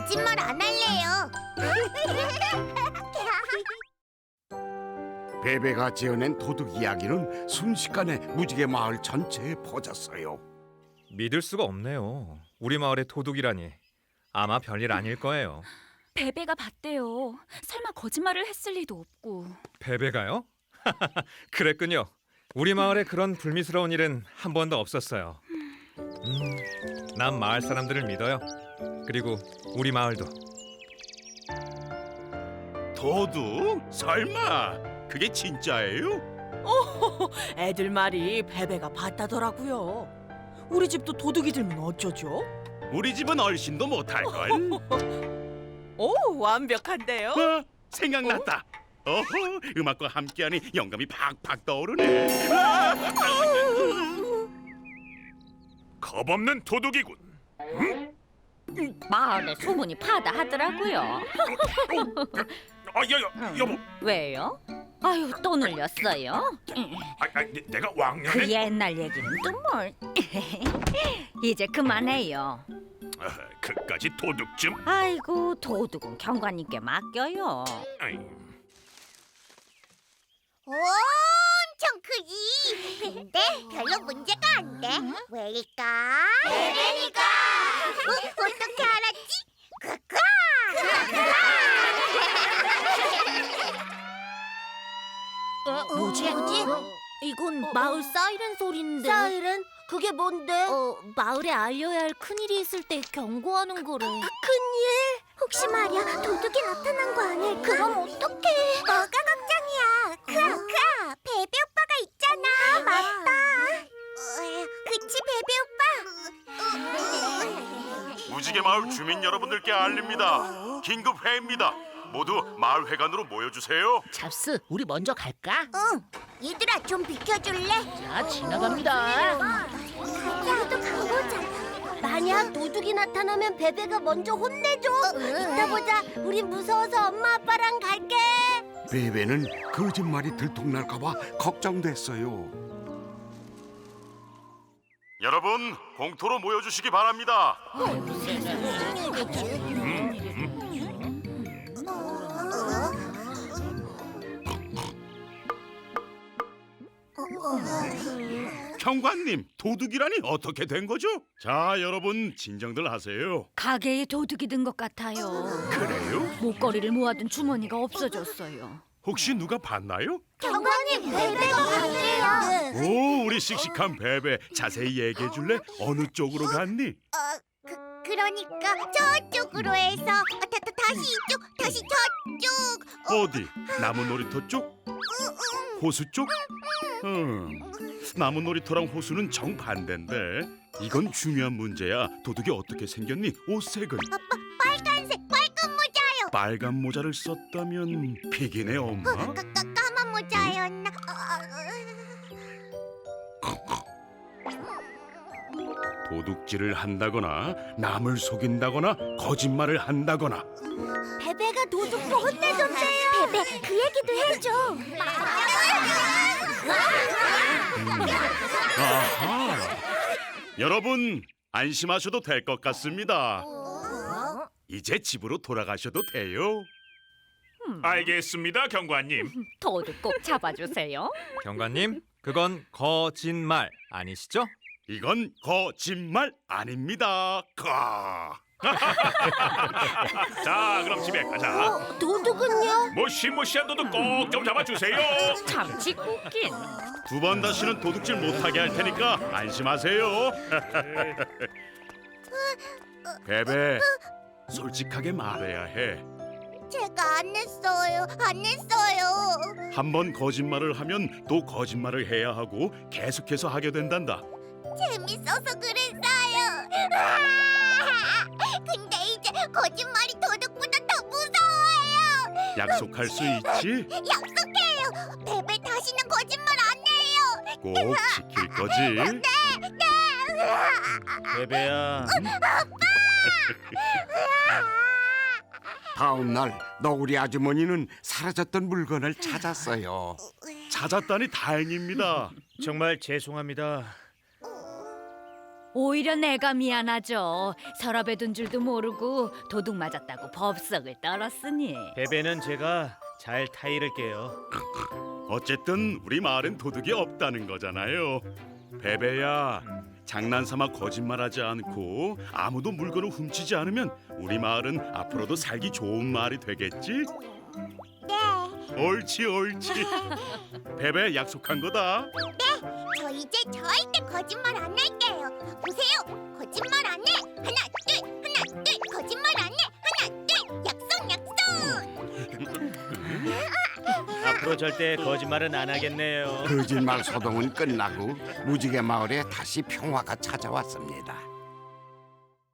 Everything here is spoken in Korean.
거짓말 안 할래요. 베베가 지어낸 도둑 이야기는 순식간에 무지개 마을 전체에 퍼졌어요. 믿을 수가 없네요. 우리 마을의 도둑이라니. 아마 별일 아닐 거예요. 베베가 봤대요. 설마 거짓말을 했을 리도 없고. 베베가요? 그랬군요. 우리 마을에 그런 불미스러운 일은 한 번도 없었어요. 음, 난 마을 사람들을 믿어요. 그리고 우리 마을도. 도둑? 설마 그게 진짜예요? 애들 말이 베베가 봤다더라고요. 우리 집도 도둑이 들면 어쩌죠? 우리 집은 얼씬도 못할 걸. 오, 완벽한데요. 어, 생각났다. 어허, 음악과 함께하니 영감이 팍팍 떠오르네. 겁없는 도둑이군. 마을에 소문이 파다하더라고요. 아, 여, 여, 여보, 왜요? 아유 또 눌렸어요. 아, 아, 내- 내가 그 왕년에 옛날 얘기는 또 뭘? 이제 그만해요. 아, 그까지 도둑 좀. 아이고 도둑은 경관님께 맡겨요. 엄청 크지. 근데 별로 문제가 안 돼. 왜일까? 뭐지? 뭐지? 이건 마을 사이렌 소리인데. 사일은 그게 뭔데? 어, 마을에 알려야 할 큰일이 있을 때 경고하는 거래. 큰일? 혹시 말이야 도둑이 나타난 거 아닐까? 그럼 어떡해? 뭐가 걱정이야? 크아 크아 베베 오빠가 있잖아. 맞다. 그치 베베 오빠? 무지개 마을 주민 여러분들께 알립니다. 긴급 회의입니다. 모두 마을 회관으로 모여주세요. 잡스, 우리 먼저 갈까? 응. 얘들아 좀 비켜줄래? 자, 지나갑니다. 나도 가보자. 만약 도둑이 나타나면 베베가 먼저 혼내줘. 이따 보자. 우린 무서워서 엄마 아빠랑 갈게. 베베는 거짓말이 들통날까봐 걱정됐어요. 여러분 공토로 모여주시기 바랍니다. 경관님 도둑이라니 어떻게 된 거죠? 자 여러분 진정들 하세요. 가게에 도둑이 든 것 같아요. 그래요? 목걸이를 모아둔 주머니가 없어졌어요. 혹시 누가 봤나요? 경관님 베베가 갔대요. 오 우리 씩씩한 베베 자세히 얘기해 줄래? 어느 쪽으로 갔니? 어, 그, 그러니까 저쪽으로 해서 어, 다, 다, 다시 이쪽, 다시 저쪽. 어디? 나무 놀이터 쪽? 호수 쪽? 음, 나무 놀이터랑 호수는 정반대인데 이건 중요한 문제야 도둑이 어떻게 생겼니? 옷색은? 빨간색 빨간 모자요. 빨간 모자를 썼다면 피기네 엄마? 까, 까, 까만 모자였나? 도둑질을 한다거나 남을 속인다거나 거짓말을 한다거나 베베가 도둑도 혼내줬대요. 베베 그 얘기도 해줘. 아 하 여러분 안심하셔도 될 것 같습니다 이제 집으로 돌아가셔도 돼요 알겠습니다 경관님 도둑 꼭 잡아주세요. 경관님, 그건 거짓말 아니시죠? 이건 거짓말 아닙니다 가. 자 그럼 집에 가자 도둑은요? 무시무시한 도둑 꼭 좀 잡아주세요 참 짓궂긴. 두 번 다시는 도둑질 못하게 할 테니까 안심하세요 베베 솔직하게 말해야 해 제가 안 했어요. 안 했어요. 한 번 거짓말을 하면 또 거짓말을 해야 하고 계속해서 하게 된단다. 재밌어서 그랬어요. 거짓말이 도둑보다 더 무서워요. 약속할 수 있지? 약속해요. 베베 다시는 거짓말 안 해요. 꼭 지킬 거지? 베베야 다음 날 너구리 아주머니는 사라졌던 물건을 찾았어요. 찾았다니 다행입니다. 정말 죄송합니다 오히려 내가 미안하죠. 서랍에 둔 줄도 모르고 도둑 맞았다고 법석을 떨었으니. 베베는 제가 잘 타이를게요. 어쨌든 우리 마을엔 도둑이 없다는 거잖아요. 베베야, 장난삼아 거짓말하지 않고 아무도 물건을 훔치지 않으면 우리 마을은 앞으로도 살기 좋은 마을이 되겠지? 네, 옳지, 옳지. 베베 약속한 거다. 저 이제 절대 거짓말 안 할게요. 보세요, 거짓말 안 해. 하나, 둘, 하나, 둘, 거짓말 안 해. 하나, 둘, 약속, 약속. 앞으로 절대 거짓말은 안 하겠네요. 거짓말 소동은 끝나고 무지개 마을에 다시 평화가 찾아왔습니다.